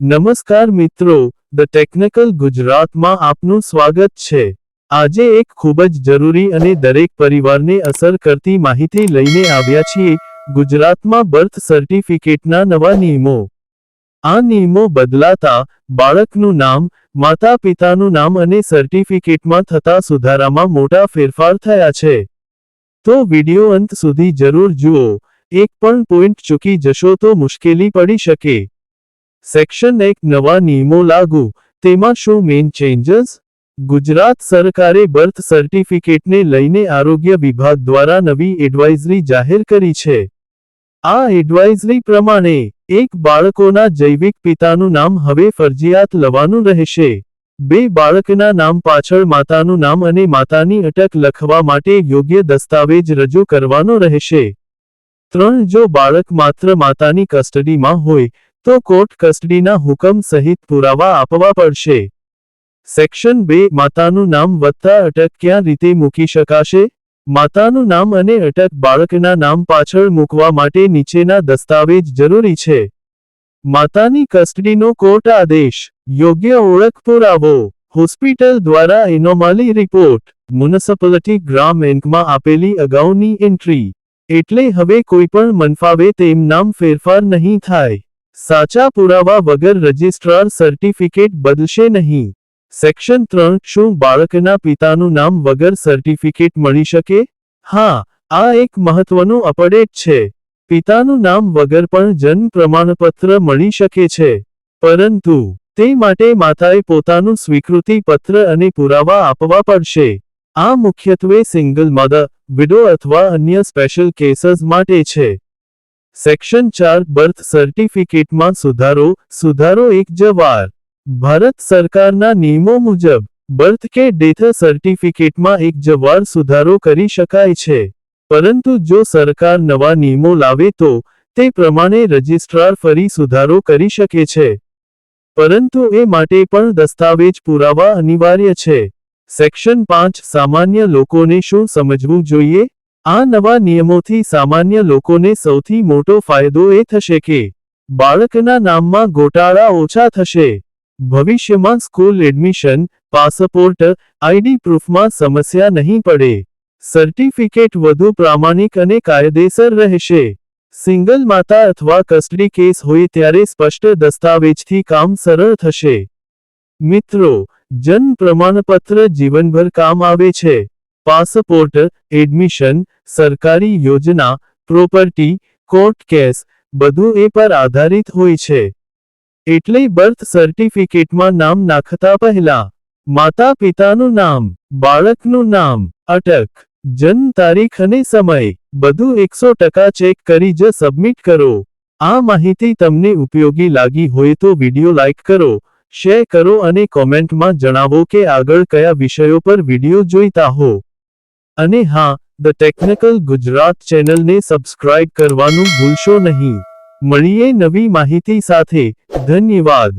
નમસ્કાર મિત્રો the technical ગુજરાતમાં આપનું સ્વાગત છે. આજે એક ખૂબ જ જરૂરી અને દરેક પરિવારને અસર કરતી માહિતી લઈને આવ્યા છીએ ગુજરાતમાં બર્થ સર્ટિફિકેટના નવા નિયમો. આ નિયમો બદલાતા બાળકનું નામ માતા પિતાનું નામ અને સર્ટિફિકેટમાં થતા સુધારામાં મોટા ફેરફાર થયા છે. તો વિડિયો અંત સુધી જરૂર જુઓ. એક પણ પોઈન્ટ ચૂકી જશો તો મુશ્કેલી પડી શકે. સેક્શન એક, નવા નિયમો લાગુ. તેમાં શું મેઇન ચેન્જીસ ગુજરાત સરકારે બર્થ સર્ટિફિકેટને લઈને આરોગ્ય વિભાગ દ્વારા નવી એડવાઇઝરી જાહેર કરી છે. આ એડવાઇઝરી પ્રમાણે એક બાળકોના જૈવિક પિતાનું નામ હવે ફરજિયાત લવાનું રહેશે. બે બાળકના નામ પાછળ માતાનું નામ અને માતાની અટક લખવા માટે યોગ્ય દસ્તાવેજ રજૂ કરવાનો રહેશે. ત્રણ, જો બાળક માત્ર માતાની કસ્ટડીમાં હોય તો કોર્ટ કસ્ટડીના હુકમ સહિત પુરાવા આપવા પડશે. સેક્શન બે, માતાનું નામ વત્તા અટક ક્યાં રીતે મૂકી શકાશે? માતાનું નામ અને અટક બાળકના નામ પાછળ મૂકવા માટે નીચેના દસ્તાવેજ જરૂરી છે. માતાની કસ્ટડીનો કોર્ટ આદેશ. યોગ્ય ઓળખ પુરાવો. હોસ્પિટલ દ્વારા એનોમાલી રિપોર્ટ. મ્યુનિસિપાલિટી ગ્રામ એન્કમાં આપેલી અગાઉની એન્ટ્રી. એટલે હવે કોઈ પણ મનફાવે તેમ નામ ફેરફાર નહીં થાય. સાચા પુરાવા વગર રજિસ્ટ્રાર સર્ટિફિકેટ બદલશે નહીં. સેક્શન ત્રણ, શું બાળકના પિતાનું નામ વગર સર્ટિફિકેટ મળી શકે? હા, આ એક મહત્વનું અપડેટ છે. પિતાનું નામ વગર પણ જન્મ પ્રમાણપત્ર મળી શકે છે. પરંતુ, તે માટે માતાએ પોતાનું સ્વીકૃતિ પત્ર અને પુરાવા આપવા પડશે. આ મુખ્યત્વે સિંગલ મધર, વિડો અથવા અન્ય સ્પેશિયલ કેસીસ માટે છે. સેક્શન ચાર બર્થ સર્ટિફિકેટમાં સુધારો સુધારો એક જવાર ભારત સરકારના નિયમો મુજબ બર્થ કે ડેથ સર્ટિફિકેટમાં એક જવાર સુધારો કરી શકાય છે. પરંતુ જો સરકાર નવા નિયમો લાવે તો, તે પ્રમાણે રજિસ્ટ્રાર ફરી સુધારો કરી શકે છે. પરંતુ એ માટે પણ દસ્તાવેજ પુરાવા અનિવાર્ય છે. સેક્શન પાંચ, સામાન્ય લોકોને શું સમજવું જોઈએ? આ નવા નિયમોથી સામાન્ય લોકોને સૌથી મોટો ફાયદો એ થશે કે બાળકના નામમાં ગોટાળા ઓછા થશે. ભવિષ્યમાં સ્કૂલ એડમિશન, પાસપોર્ટ, આઈડી પ્રૂફમાં સમસ્યા નહીં પડે. સર્ટિફિકેટ વધુ પ્રામાણિક અને કાયદેસર રહેશે. સિંગલ માતા અથવા કસ્ટડી કેસ હોય ત્યારે સ્પષ્ટ દસ્તાવેજથી કામ સરળ થશે. મિત્રો, જન્મ પ્રમાણપત્ર જીવનભર કામ આવે છે. પાસપોર્ટ, એડમિશન, સરકારી યોજના, પ્રોપર્ટી, કોર્ટ કેસ, બધું એ પર આધારિત હોય છે. એટલે બર્થ સર્ટિફિકેટમાં નામ નાખતા પહેલા માતા પિતાનું નામ, બાળકનું નામ, અટક, જન્મ તારીખ અને સમય, બધું એકસો ટકા ચેક કરી જ સબમિટ કરો. આ માહિતી તમને ઉપયોગી લાગી હોય તો વિડિયો લાઇક કરો, શેર કરો અને કોમેન્ટમાં જણાવો કે આગળ કયા વિષયો પર વીડિયો જોઈતા હો. અને હા ધ ટેકનિકલ ગુજરાત ચેનલને સબસ્ક્રાઇબ કરવાનું ભૂલશો નહીં. મળીએ નવી માહિતી સાથે. ધન્યવાદ.